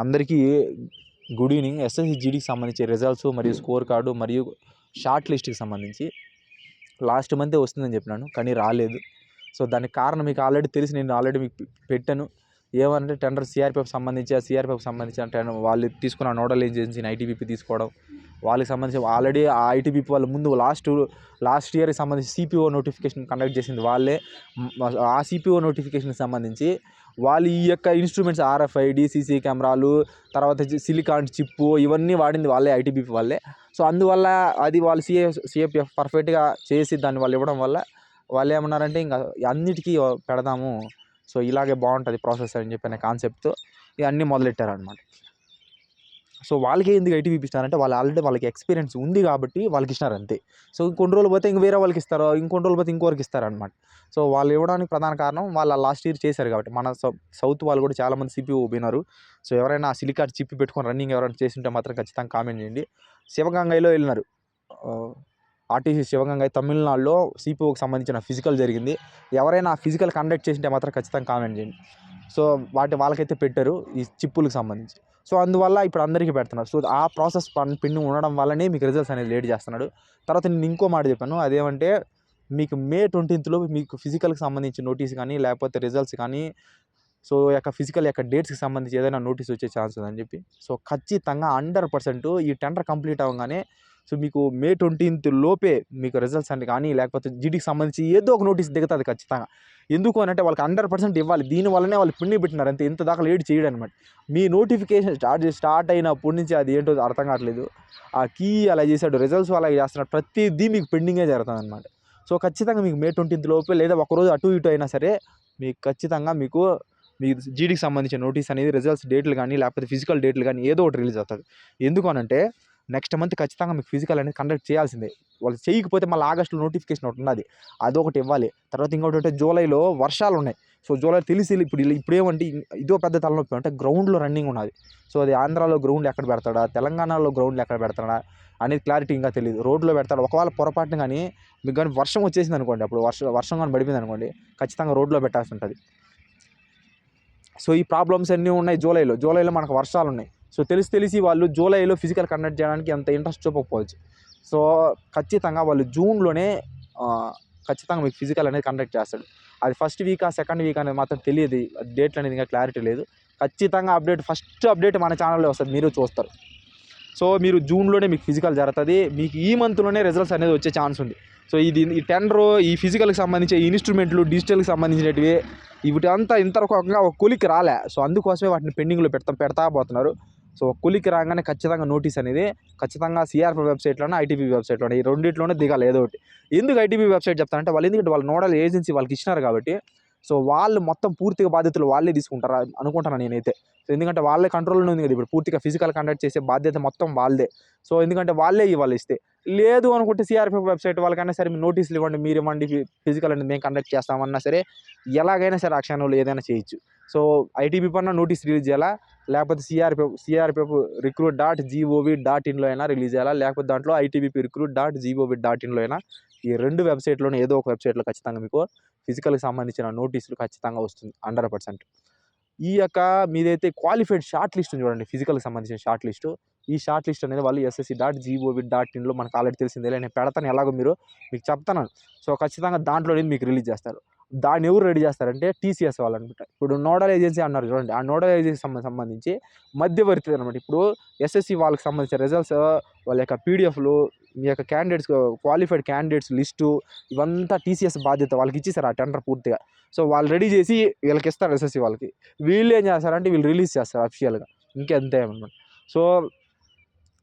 అందరికీ good evening. SSC జీడీకి సంబంధించి results మరియు స్కోర్ కార్డు మరియు షార్ట్ లిస్ట్కి సంబంధించి లాస్ట్ మంతే వస్తుందని చెప్పినాను కానీ రాలేదు. సో దానికి కారణం మీకు ఆల్రెడీ తెలిసి నేను ఆల్రెడీ మీకు పెట్టాను. ఏమంటే టెండర్ సిఆర్పిఎఫ్ సంబంధించి ఆ సిఆర్పిఎఫ్ సంబంధించిన టెండర్ వాళ్ళు తీసుకున్న నోడల్ ఏజెన్సీని ఐటీబీపీ తీసుకోవడం వాళ్ళకి సంబంధించి ఆల్రెడీ ఆ ఐటీబీపీ వాళ్ళు ముందు లాస్ట్ లాస్ట్ ఇయర్కి సంబంధించి సిపిఓ నోటిఫికేషన్ కండక్ట్ చేసింది వాళ్ళే. ఆ సిపిఓ నోటిఫికేషన్కి సంబంధించి వాళ్ళు ఈ యొక్క ఇన్స్ట్రుమెంట్స్ ఆర్ఎఫ్ఐడి సీసీ కెమెరాలు తర్వాత సిలికాన్ చిప్పు ఇవన్నీ వాడింది వాళ్ళే ఐటీబీపీ వాళ్ళే. సో అందువల్ల అది వాళ్ళు సిఏ సిఏపిఎఫ్ పర్ఫెక్ట్గా చేసి దాన్ని వాళ్ళు ఇవ్వడం వల్ల వాళ్ళు ఏమన్నారంటే ఇంకా అన్నిటికీ పెడదాము. సో ఇలాగే బాగుంటుంది ప్రాసెస్ అని చెప్పిన కాన్సెప్ట్తో ఇవన్నీ మొదలెట్టారనమాట సో వాళ్ళకే ఎందుకు ఐటీ ఇస్తారంటే వాళ్ళు ఆల్రెడీ వాళ్ళకి ఎక్స్పీరియన్స్ ఉంది కాబట్టి వాళ్ళకి ఇచ్చినారు అంతే. సో ఇంకొన్ని రోజులు పోతే ఇంక వేరే వాళ్ళకి ఇస్తారు ఇంకొన్ని రోజులు పోతే ఇంకోరికి ఇస్తారనమాట సో వాళ్ళు ఇవ్వడానికి ప్రధాన కారణం వాళ్ళు లాస్ట్ ఇయర్ చేశారు కాబట్టి. మన సౌత్ వాళ్ళు కూడా చాలామంది సిపిఓ పోయినారు సో ఎవరైనా సిలికాట్ చిప్పి పెట్టుకొని రన్నింగ్ ఎవరైనా చేసింటే మాత్రం ఖచ్చితంగా కామెంట్ చేయండి. శివగంగైలో వెళ్ళినారు. ఆర్టీసీ శివగంగై తమిళనాడులో సిపిఓకి సంబంధించిన ఫిజికల్ జరిగింది. ఎవరైనా ఫిజికల్ కండక్ట్ చేసింటే మాత్రం ఖచ్చితంగా కామెంట్ చేయండి. సో వాటి వాళ్ళకైతే పెట్టారు ఈ చిప్పులకు సంబంధించి. సో అందువల్ల ఇప్పుడు అందరికీ పెడుతున్నారు. సో ఆ ప్రాసెస్ పిన్ ఉండడం వల్లనే మీకు రిజల్ట్స్ అనేది లేట్ చేస్తున్నాడు. తర్వాత నేను ఇంకో మాట చెప్పాను. అదేమంటే మీకు మే ట్వంటీన్త్లో మీకు ఫిజికల్కి సంబంధించి నోటీస్ కానీ లేకపోతే రిజల్ట్స్ కానీ సో యొక్క ఫిజికల్ యొక్క డేట్స్కి సంబంధించి ఏదైనా నోటీస్ వచ్చే ఛాన్స్ ఉందని చెప్పి. సో ఖచ్చితంగా హండ్రెడ్ పర్సెంట్ ఈ టెండర్ కంప్లీట్ అవ్వగానే సో మీకు మే ట్వంటీన్త్ లోపే మీకు రిజల్ట్స్ అని కానీ లేకపోతే జిడికి సంబంధించి ఏదో ఒక నోటీస్ దిగుతుంది ఖచ్చితంగా. ఎందుకు అని అంటే వాళ్ళకి హండ్రెడ్ పర్సెంట్ ఇవ్వాలి. దీనివల్లనే వాళ్ళు పిండి పెట్టినారు. అంతే ఇంత దాకా లేట్ చేయడం అనమాట మీ నోటిఫికేషన్ స్టార్ట్ చేసి స్టార్ట్ అయినప్పటి నుంచి అది ఏంటో అర్థం కావట్లేదు. ఆ కీ అలా చేశాడు. రిజల్ట్స్ అలా చేస్తున్నాడు. ప్రతిదీ మీకు పెండింగే జరుగుతుంది అనమాట సో ఖచ్చితంగా మీకు మే ట్వంటీన్త్ లోపే లేదా ఒకరోజు అటు ఇటు అయినా సరే మీకు ఖచ్చితంగా మీకు మీ జీడీకి సంబంధించిన నోటీస్ అనేది రిజల్ట్స్ డేట్లు కానీ లేకపోతే ఫిజికల్ డేట్లు కానీ ఏదో ఒకటి రిలీజ్ అవుతుంది. ఎందుకు అనంటే నెక్స్ట్ మంత్ ఖచ్చితంగా మీకు ఫిజికల్ అనేది కండక్ట్ చేయాల్సిందే. వాళ్ళు చేయకపోతే మళ్ళీ ఆగస్టులో నోటిఫికేషన్ ఒకటి ఉన్నది. అదొకటి ఇవ్వాలి. తర్వాత ఇంకోటి అంటే జూలైలో వర్షాలు ఉన్నాయి. సో జూలై తెలిసి ఇప్పుడు ఇప్పుడు ఏమంటే ఇదో పెద్ద తలనొప్పి అంటే గ్రౌండ్లో రన్నింగ్ ఉన్నది. సో అది ఆంధ్రాలో గ్రౌండ్ ఎక్కడ పెడతాడా? తెలంగాణలో గ్రౌండ్లు ఎక్కడ పెడతాడా? అనేది క్లారిటీ ఇంకా తెలియదు రోడ్లో పెడతాడు? ఒకవేళ పొరపాటున కానీ మీకు కానీ వర్షం వచ్చేసింది అనుకోండి అప్పుడు వర్షం వర్షం కానీ పడిపోయింది అనుకోండి ఖచ్చితంగా రోడ్లో పెట్టాల్సి ఉంటుంది. సో ఈ ప్రాబ్లమ్స్ అన్నీ ఉన్నాయి జూలైలో. జూలైలో మనకు వర్షాలు ఉన్నాయి. సో తెలిసి తెలిసి వాళ్ళు జూలైలో ఫిజికల్ కండక్ట్ చేయడానికి అంత ఇంట్రెస్ట్ చూపకపోవచ్చు. సో ఖచ్చితంగా వాళ్ళు జూన్లోనే ఖచ్చితంగా మీకు ఫిజికల్ అనేది కండక్ట్ చేస్తాడు. అది ఫస్ట్ వీకా సెకండ్ వీక్ అనేది మాత్రం తెలియదు. డేట్లు అనేది ఇంకా క్లారిటీ లేదు. ఖచ్చితంగా అప్డేట్ ఫస్ట్ అప్డేట్ మన ఛానల్లో వస్తుంది. మీరు చూస్తారు. సో మీరు జూన్లోనే మీకు ఫిజికల్ జరుగుతుంది. మీకు ఈ మంత్లోనే రిజల్ట్స్ అనేది వచ్చే ఛాన్స్ ఉంది. సో ఇది ఈ టెండర్ ఈ ఫిజికల్కి సంబంధించి ఇన్స్ట్రుమెంట్లు డిజిటల్కి సంబంధించినవి వీటి అంతా ఇంతరకంగా ఒక కొలికి రాలే. సో అందుకోసమే వాటిని పెండింగ్లో పెడతా పెడతా పోతున్నారు. సో కూలికి రాగానే ఖచ్చితంగా నోటీస్ అనేది ఖచ్చితంగా సిఆర్పి వెబ్సైట్లోనే ఐటీపీ వెబ్సైట్లోనే ఈ రెండింటిలోనే దిగాలి ఏదో ఒకటి. ఎందుకు ఐటీపీ వెబ్సైట్ చెప్తానంటే వాళ్ళు ఎందుకంటే వాళ్ళు నోడల్ ఏజెన్సీ వాళ్ళకి ఇచ్చినారు కాబట్టి సో వాళ్ళు మొత్తం పూర్తిగా బాధ్యతలు వాళ్ళే తీసుకుంటారా అనుకుంటాను నేనైతే. సో ఎందుకంటే వాళ్ళే కంట్రోల్లో ఉంది కదా ఇప్పుడు పూర్తిగా ఫిజికల్ కండక్ట్ చేసే బాధ్యత మొత్తం వాళ్ళదే. సో ఎందుకంటే వాళ్ళే ఇవ్వాలి ఇస్తే. లేదు అనుకుంటే సిఆర్పిఎఫ్ వెబ్సైట్ వాళ్ళకైనా సరే మీరు నోటీసులు ఇవ్వండి మీరు ఇవ్వండి ఫిజికల్ అనేది మేము కండక్ట్ చేస్తామన్నా సరే ఎలాగైనా సరే ఆ క్షణంలో ఏదైనా చేయొచ్చు. సో ఐటీబీ పైన నోటీస్ రిలీజ్ చేయాలా? లేకపోతే CRPF CRPF recruit dot gov dot ఇన్లో అయినా రిలీజ్ చేయాలా? లేకపోతే దాంట్లో ITBP recruit dot gov dot ఇన్లో అయినా ఈ రెండు వెబ్సైట్లోనే ఏదో ఒక వెబ్సైట్లో ఖచ్చితంగా మీకు ఫిజికల్కి సంబంధించిన నోటీసులు ఖచ్చితంగా వస్తుంది. Hundred percent. ఈ యొక్క మీదైతే క్వాలిఫైడ్ షార్ట్ లిస్ట్ చూడండి. ఫిజికల్కి సంబంధించిన షార్ట్ లిస్ట్ ఈ షార్ట్ లిస్ట్ అనేది వాళ్ళు ఎస్ఎస్సి డాట్ జీఓవి డాట్ ఇన్లో మనకు ఆల్రెడీ తెలిసిందే. నేను పెడతాను ఎలాగో మీరు మీకు చెప్తాను. సో ఖచ్చితంగా దాంట్లో మీకు రిలీజ్ చేస్తారు. దాన్ని ఎవరు రెడీ చేస్తారంటే టీసీఎస్ వాళ్ళు అనమాట ఇప్పుడు నోడల్ ఏజెన్సీ అన్నారు చూడండి ఆ నోడల్ ఏజెన్సీ సంబంధించి మధ్యవర్తి అనమాట ఇప్పుడు ఎస్ఎస్సి వాళ్ళకి సంబంధించిన రిజల్ట్స్ వాళ్ళ యొక్క పీడిఎఫ్లు మీ యొక్క క్యాండిడేట్స్ క్వాలిఫైడ్ క్యాండిడేట్స్ లిస్టు ఇవంతా టీసీఎస్ బాధ్యత వాళ్ళకి ఇచ్చేసారు ఆ టెండర్ పూర్తిగా. సో వాళ్ళు రెడీ చేసి వీళ్ళకి ఇస్తారు ఎస్ఎస్సి వాళ్ళకి. వీళ్ళు ఏం చేస్తారంటే వీళ్ళు రిలీజ్ చేస్తారు అఫీషియల్గా ఇంకెంతే అనమాట సో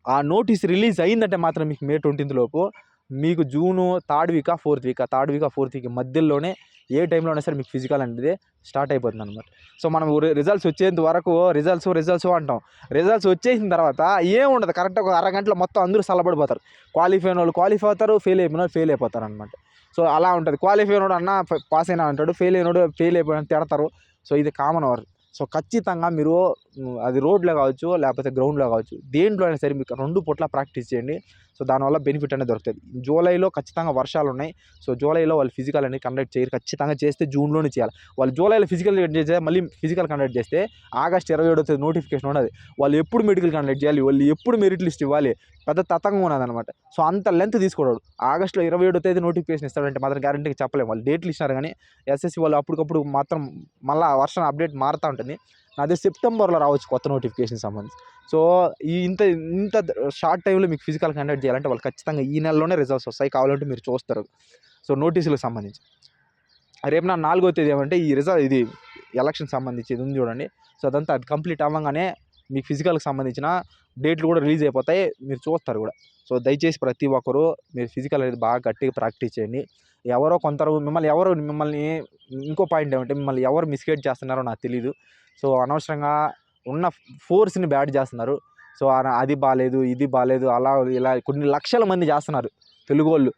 ఆ నోటీస్ రిలీజ్ అయిందంటే మాత్రం మీకు మే ట్వంటీన్త్ లోపు మీకు జూను థర్డ్ వీకా ఫోర్త్ వీకా థర్డ్ వీకా ఫోర్త్ వీక్ మధ్యలోనే ఏ టైంలో అయినా సరే మీకు ఫిజికల్ అనేది స్టార్ట్ అయిపోతుంది అనమాట సో మనం రిజల్ట్స్ వచ్చేంత వరకు రిజల్ట్స్ రిజల్ట్స్ అంటాం. రిజల్ట్స్ వచ్చేసిన తర్వాత ఏం ఉండదు కరెక్ట్ ఒక అరగంటలో మొత్తం అందరూ సలబడిపోతారు. క్వాలిఫై అయిన వాళ్ళు క్వాలిఫై అవుతారు ఫెయిల్ అయిపోయిన వాళ్ళు ఫెయిల్ అయిపోతారు అనమాట సో అలా ఉంటుంది. క్వాలిఫై అయినోడు అన్న పాస్ అయినా అంటాడు ఫెయిల్ అయినోడు ఫెయిల్ అయిపోయిన తిడతారు. సో ఇది కామన్ అవర్ సో ఖచ్చితంగా మీరు అది రోడ్లో కావచ్చు లేకపోతే గ్రౌండ్లో కావచ్చు దేంట్లో అయినా సరే మీకు రెండు పూట్ల ప్రాక్టీస్ చేయండి. సో దానివల్ల బెనిఫిట్ అనేది దొరుకుతుంది. జూలైలో ఖచ్చితంగా వర్షాలు ఉన్నాయి. సో జూలైలో వాళ్ళు ఫిజికల్ అనేది కండక్ట్ చేయరు. ఖచ్చితంగా చేస్తే జూన్లోనే చేయాలి. వాళ్ళు జూలైలో ఫిజికల్ చేస్తే మళ్ళీ ఫిజికల్ కండక్ట్ చేస్తే ఆగస్ట్ ఇరవై ఏడో తేదీ నోటిఫికేషన్ ఉండదు వాళ్ళు ఎప్పుడు మెడికల్ కండక్ట్ చేయాలి? వాళ్ళు ఎప్పుడు మెరిట్ లిస్ట్ ఇవ్వాలి? పెద్ద తతంగం ఉన్నదన్నమాట. సో అంత లెంత్ తీసుకోవడం ఆగస్టులో ఇరవై ఏడో తేదీ నోటిఫికేషన్ ఇస్తాడంటే మాత్రం గ్యారంటీకి చెప్పలేము వాళ్ళు డేట్లు ఇచ్చినారు కానీ ఎస్ఎస్సి వాళ్ళు అప్పటికప్పుడు మాత్రం మళ్ళీ వర్షం అప్డేట్ మారుతూ ఉంటుంది. అదే సెప్టెంబర్లో రావచ్చు కొత్త నోటిఫికేషన్ సంబంధించి. సో ఈ ఇంత ఇంత షార్ట్ టైంలో మీకు ఫిజికల్ కండక్ట్ చేయాలంటే వాళ్ళు ఖచ్చితంగా ఈ నెలలోనే రిజల్ట్స్ వస్తాయి కావాలంటే మీరు చూస్తారు. సో నోటీసులకు సంబంధించి. రేపు నా నాలుగో తేదీ ఏమంటే ఈ రిజల్ట్ ఇది ఎలక్షన్ సంబంధించి ఇది ఉంది చూడండి. సో అదంతా అది కంప్లీట్ అవ్వగానే మీకు ఫిజికల్కి సంబంధించిన డేట్లు కూడా రిలీజ్ అయిపోతాయి. మీరు చూస్తారు కూడా. సో దయచేసి ప్రతి ఒక్కరూ మీరు ఫిజికల్ అనేది బాగా గట్టిగా ప్రాక్టీస్ చేయండి. ఎవరో కొందరు మిమ్మల్ని ఎవరు మిమ్మల్ని ఇంకో పాయింట్ ఏమంటే మిమ్మల్ని ఎవరు మిస్గైడ్ చేస్తున్నారో నాకు తెలియదు సో అనవసరంగా ఉన్న ఫోర్స్ని బ్యాడ్ చేస్తున్నారు. సో అది బాగాలేదు ఇది బాగాలేదు అలా ఇలా కొన్ని లక్షల మంది చేస్తున్నారు తెలుగు వాళ్ళు.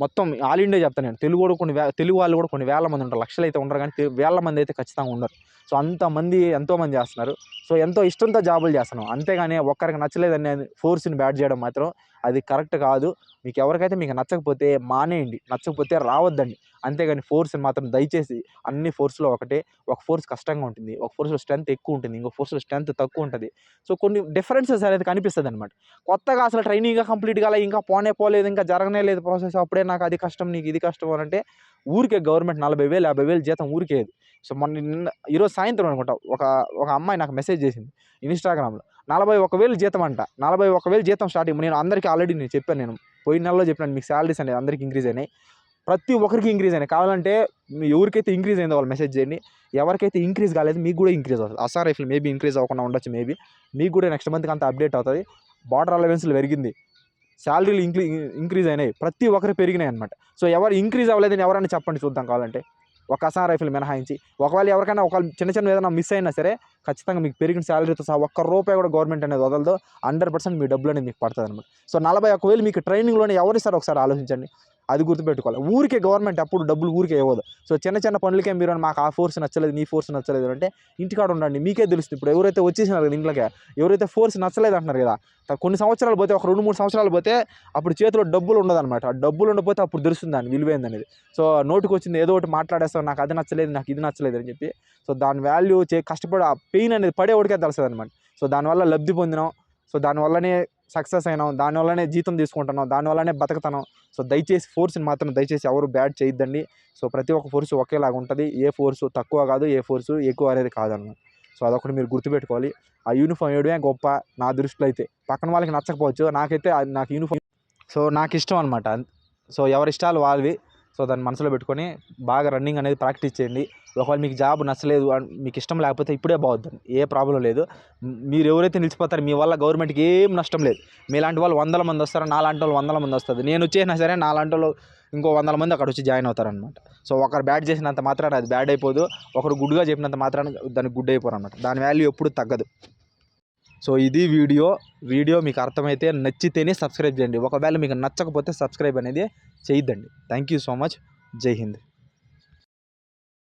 మొత్తం ఆల్ ఇండియా చెప్తాను నేను. తెలుగు కూడా కొన్ని వే తెలుగు వాళ్ళు కూడా కొన్ని వేల మంది ఉంటారు. లక్షలు అయితే ఉండరు కానీ వేల మంది అయితే ఖచ్చితంగా ఉండరు. సో అంతమంది ఎంతోమంది చేస్తున్నారు. సో ఎంతో ఇష్టంతో జాబులు చేస్తున్నాం. అంతేగాని ఒక్కరికి నచ్చలేదని ఫోర్స్ని బ్యాట్ చేయడం మాత్రం అది కరెక్ట్ కాదు. మీకు ఎవరికైతే మీకు నచ్చకపోతే మానేయండి. నచ్చకపోతే రావద్దండి. అంతేగాని ఫోర్స్ని మాత్రం దయచేసి అన్ని ఫోర్స్లో ఒకటే ఒక ఫోర్స్ కష్టంగా ఉంటుంది ఒక ఫోర్స్లో స్ట్రెంత్ ఎక్కువ ఉంటుంది ఇంకో ఫోర్స్లో స్ట్రెంత్ తక్కువ ఉంటుంది. సో కొన్ని డిఫరెన్సెస్ అనేది కనిపిస్తుంది అనమాట కొత్తగా అసలు ట్రైనింగ్ కంప్లీట్ కాలే ఇంకా పోనే పోలేదు ఇంకా జరగనే లేదు ప్రాసెస్ అప్పుడే నాకు అది కష్టం నీకు ఇది కష్టం అని అంటే ఊరికే గవర్నమెంట్ నలభై వేలు యాభై వేలు జీతం ఊరికేది సో మొన్న నిన్న ఈరోజు సాయంత్రం అనుకుంటా ఒక ఒక అమ్మాయి నాకు మెసేజ్ చేసింది ఇన్స్టాగ్రామ్లో. నలభై ఒక వేలు జీతం అంట నలభై ఒక వేలు జీతం స్టార్టింగ్ నేను అందరికీ ఆల్రెడీ నేను చెప్పాను నేను పోయిన నెలలో చెప్పినాను మీకు శాలరీస్ అనేది అందరికీ ఇంక్రీజ్ అయినాయి. ప్రతి ఒక్కరికి ఇంక్రీజ్ అయినాయి. కావాలంటే ఎవరికైతే ఇంక్రీజ్ అయిందో వాళ్ళు మెసేజ్ చేయండి. ఎవరికైతే ఇంక్రీజ్ కాలేదు మీకు కూడా ఇంక్రీజ్ అవుతుంది. అసార్ రైఫిల్ మేబీ ఇంక్రీజ్ అవ్వకుండా ఉండొచ్చు మేబీ మీకు కూడా నెక్స్ట్ మంత్కి అంత అప్డేట్ అవుతుంది. బార్డర్ అలవెన్స్లు పెరిగింది. శాలరీలు ఇంక్రీ ఇంక్రీజ్ అయినాయి. ప్రతి ఒక్కరు పెరిగినాయి అనమాట సో ఎవరు ఇంక్రీజ్ అవ్వలేదని ఎవరైనా చెప్పండి చూద్దాం కావాలంటే. ఒక అసాం రైఫిల్ మినహాయించి. ఒకవేళ ఎవరికైనా ఒక చిన్న చిన్న ఏదైనా మిస్ అయినా సరే ఖచ్చితంగా మీకు పెరిగిన శాలరీతో సహా ఒక్క రూపాయి కూడా గవర్నమెంట్ అనేది వదలదు. హండ్రెడ్ పర్సెంట్ మీ డబ్బులు అనేది మీకు పడుతుంది అనమాట సో నలభై ఒకవేళ వేలు మీకు ట్రైనింగ్లోనే ఎవరిస్తారు ఒకసారి ఆలోచించండి? అది గుర్తుపెట్టుకోవాలి. ఊరికే గవర్నమెంట్ అప్పుడు డబ్బులు ఊరికే ఇవ్వదు. సో చిన్న చిన్న పనులకే మీరు మాకు ఆ ఫోర్స్ నచ్చలేదు నీ ఫోర్స్ నచ్చలేదు అంటే ఇంటికాడ ఉండండి. మీకే తెలుస్తుంది. ఇప్పుడు ఎవరైతే వచ్చేసినారు కదా ఇంట్లోకి ఎవరైతే ఫోర్స్ నచ్చలేదు అంటున్నారు కదా కొన్ని సంవత్సరాలు పోతే ఒక రెండు మూడు సంవత్సరాలు పోతే అప్పుడు చేతిలో డబ్బులు ఉండదన్నమాట. ఆ డబ్బులు ఉండకపోతే అప్పుడు తెలుస్తుంది దాని విలువైంది అనేది సో నోటికి వచ్చింది ఏదో ఒకటి మాట్లాడేస్తాం నాకు అది నచ్చలేదు నాకు ఇది నచ్చలేదు అని చెప్పి. సో దాని వాల్యూ చే కష్టపడి పెయిన్ అనేది పడేవాడికే తెలుస్తుంది అనమాట సో దానివల్ల లబ్ధి పొందినాం. సో దానివల్లనే సక్సెస్ అయినాం. దానివల్లనే జీతం తీసుకుంటున్నాం. దానివల్లనే బతుకుతున్నాం. సో దయచేసి ఫోర్స్ని మాత్రం దయచేసి ఎవరు బ్యాడ్ చేయొద్దండి. సో ప్రతి ఒక్క ఫోర్స్ ఒకేలాగా ఉంటుంది. ఏ ఫోర్సు తక్కువ కాదు ఏ ఫోర్సు ఎక్కువ అనేది కాదన్నమాట సో అదొకటి మీరు గుర్తుపెట్టుకోవాలి. ఆ యూనిఫామ్ వేయడమే గొప్ప నా దృష్టిలో అయితే. పక్కన వాళ్ళకి నచ్చకపోవచ్చు. నాకైతే అది నాకు యూనిఫామ్ సో నాకు ఇష్టం అనమాట సో ఎవరి ఇష్టాలు వాళ్ళవి. సో దాన్ని మనసులో పెట్టుకొని బాగా రన్నింగ్ అనేది ప్రాక్టీస్ చేయండి. ఒకవేళ మీకు జాబ్ నచ్చలేదు మీకు ఇష్టం లేకపోతే ఇప్పుడే బాగుద్దండి. ఏ ప్రాబ్లం లేదు. మీరు ఎవరైతే నిలిచిపోతారో మీ వల్ల గవర్నమెంట్కి ఏం నష్టం లేదు. మీలాంటి వాళ్ళు వందల మంది వస్తారు? నాలాంటి వాళ్ళు వందల మంది వస్తుంది నేను వచ్చేసినా సరే నాలాంటి వాళ్ళు ఇంకో వందల మంది అక్కడ వచ్చి జాయిన్ అవుతారనమాట సో ఒకరు బ్యాడ్ చేసినంత మాత్రాన అది బ్యాడ్ అయిపోదు. ఒకరు గుడ్గా చెప్పినంత మాత్రాన దానికి గుడ్ అయిపోరు అనమాట దాని వాల్యూ ఎప్పుడు తగ్గదు. సో ఇది వీడియో. వీడియో మీకు అర్థమైతే నచ్చితేనే సబ్స్క్రైబ్ చేయండి. ఒకవేళ మీకు నచ్చకపోతే సబ్స్క్రైబ్ అనేది చేయొద్దండి. Thank you so much. Jai Hind.